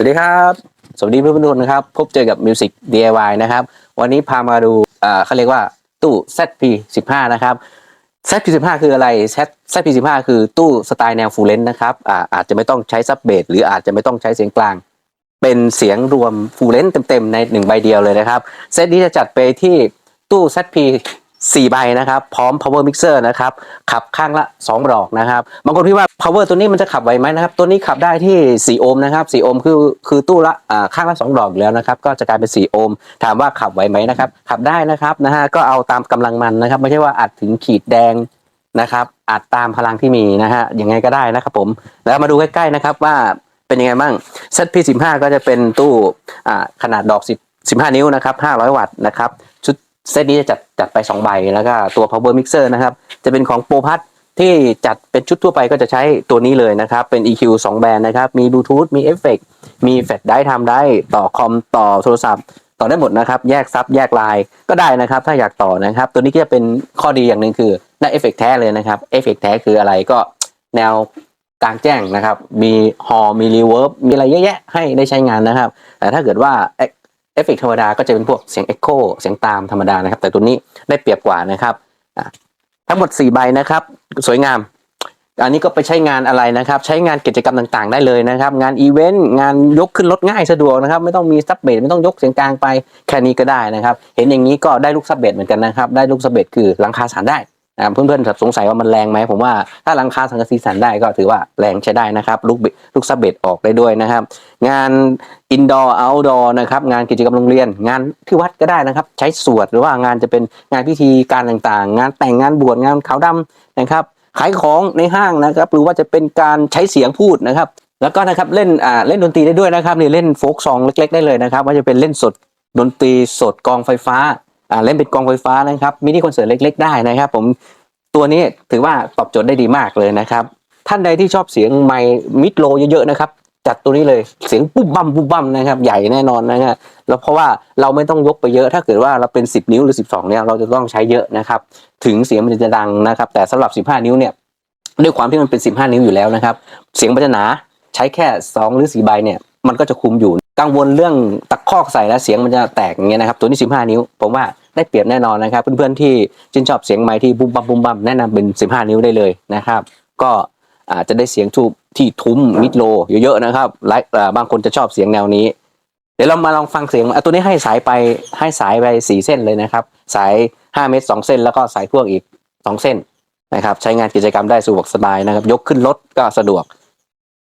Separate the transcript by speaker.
Speaker 1: สวัสดีครับ สวัสดีเพื่อนๆทุกคนนะครับ พบเจอกับ Music DIY นะครับ วันนี้พามาดูอ่าเขาเรียกว่าตู้ ZP15 นะครับ ZP15 คืออะไร ZP15 คือตู้สไตล์แนวฟูลเลนนะครับอ่าอาจจะไม่ต้องใช้ซับเบสหรืออาจจะไม่ต้องใช้เสียงกลาง เป็นเสียงรวมฟูลเลนเต็มๆ ในหนึ่งใบเดียวเลยนะครับ เซตนี้จะจัดไปที่ตู้ ZP 4 ใบนะครับ พร้อม power mixer นะครับ ขับข้างละ 2 ดอกนะครับ บางคนพี่ว่า power ตัวนี้มันจะขับไหวไหมนะครับ ตัวนี้ขับได้ที่ 4 โอห์มนะครับ 4 โอห์มคือคือตู้ละข้างละ 2 ดอกแล้วนะครับ ก็จะกลายเป็น 4 โอห์ม ถามว่าขับไหวไหมนะครับ ขับได้นะครับนะฮะ ก็เอาตามกำลังมันนะครับ ไม่ใช่ว่าอัดถึงขีดแดงนะครับ อัดตามพลังที่มีนะฮะ ยังไงก็ได้นะครับผม แล้วมาดูใกล้ๆนะครับว่าเป็นยังไงบ้าง ZP15 ก็จะเป็นตู้ขนาดดอก10 15 นิ้วนะครับ500 วัตต์นะครับ เซตนี้จะจัดจัดไป2ใบแล้วก็ตัว power mixer นะครับ จะเป็นของโปรพัทที่จัดเป็นชุดทั่วไปก็จะใช้ตัวนี้เลยนะครับ เป็น EQ 2 แบรนด์นะครับ มีบลูทูธมีเอฟเฟกมีแฟลชได้ทำได้ต่อคอมต่อโทรศัพท์ ต่อได้หมดนะครับ แยกซับแยกไลน์ก็ได้นะครับ ถ้าอยากต่อนะครับ ตัวนี้ก็จะเป็นข้อดีอย่างหนึ่งคือได้เอฟเฟกแท้เลยนะครับเอฟเฟกแท้คืออะไรก็แนวกลางแจ้งนะครับ มีฮอมีรีเวิร์บมีอะไรเยอะแยะให้ได้ใช้งานนะครับ แต่ถ้าเกิดว่า อฟเฟกธรรมดาก็จะเป็นพวกเสียงเอ็กโคเสียงตามธรรมดานะครับ แต่ตัวนี้ได้เปรียบกว่านะครับทั้งหมด 4 ใบนะครับ สวยงาม อันนี้ก็ไปใช้งานอะไรนะครับ ใช้งานกิจกรรมต่างๆ ได้เลยนะครับ งานอีเวนต์งานยกขึ้นรถง่ายสะดวกนะครับ ไม่ต้องมีซับเบสไม่ต้องยกเสียงกลางไปแค่นี้ก็ได้นะครับ เห็นอย่างนี้ก็ได้ลูกซับเบสเหมือนกันนะครับ ได้ลูกซับเบสคือหลังคาสานได้ นะเพื่อนๆสงสัยว่ามันแรงไหมผมว่าถ้าหลังคาสังกะสีสันได้ก็ถือว่าแรงใช้ได้นะครับลูกบิลูกซับเบสออกได้ด้วยนะครับ งานอินดอร์เอาท์ดอร์นะครับงานกิจกรรมโรงเรียน งานที่วัดก็ได้นะครับ ใช้สวดหรือว่างานจะเป็นงานพิธีการต่างๆ งานแต่งงานบวชงานขาวดำนะครับขายของในห้างนะครับหรือว่าจะเป็นการใช้เสียงพูดนะครับแล้วก็นะครับเล่นอ่าเล่นดนตรีได้ด้วยนะครับนี่เล่นโฟกซองเล็ก ๆ ได้เลยนะครับว่าจะเป็นเล่นสดดนตรีสดกองไฟฟ้า เล่นเป็นกองไฟฟ้านะครับมินิคอนเสิร์ตเล็ก ๆ ได้นะครับ ผมตัวนี้ถือว่าตอบโจทย์ได้ดีมากเลยนะครับ ท่านใดที่ชอบเสียงไมมิดโลเยอะๆนะครับจัดตัวนี้เลยเสียงปุ๊บบัมปุ๊บบัมนะครับ ใหญ่แน่นอนนะฮะแล้วเพราะว่าเราไม่ต้องยกไปเยอะ ถ้าเกิดว่าเราเป็น 10 นิ้วหรือ 12เนี่ยเราจะต้องใช้เยอะนะครับ ถึงเสียงมันจะดังนะครับ แต่สำหรับ 15 นิ้วเนี่ยด้วยความที่มันเป็น 15 นิ้วอยู่แล้วนะครับ เสียงมันจะหนาใช้แค่ 2 หรือ4ใบเนี่ยมันก็จะคุมอยู่ กังวลเรื่องตะคอกใส่แล้วเสียงมันจะแตกอย่างเงี้ยนะครับ ตัวนี้ 15 นิ้วผมว่า ได้เปรียบแน่นอนนะครับ เพื่อนๆที่ชื่นชอบเสียงไมค์ที่บุ้มบัมบุ้มบัมแนะนำเป็น 15 นิ้วได้เลยนะครับ ก็อาจจะได้เสียงทูบที่ทุ้มมิดโลเยอะๆนะครับไลฟ์อ่าบางคนจะชอบเสียงแนวนี้ เดี๋ยวเรามาลองฟังเสียงอตัวนี้ให้สายไปให้สายไปสี่เส้นเลยนะครับ สาย 5 เมตร 2 เส้น แล้วก็สายพ่วงอีก 2 เส้นนะครับ ใช้งานกิจกรรมได้สะดวกสบายนะครับ ยกขึ้นรถก็สะดวก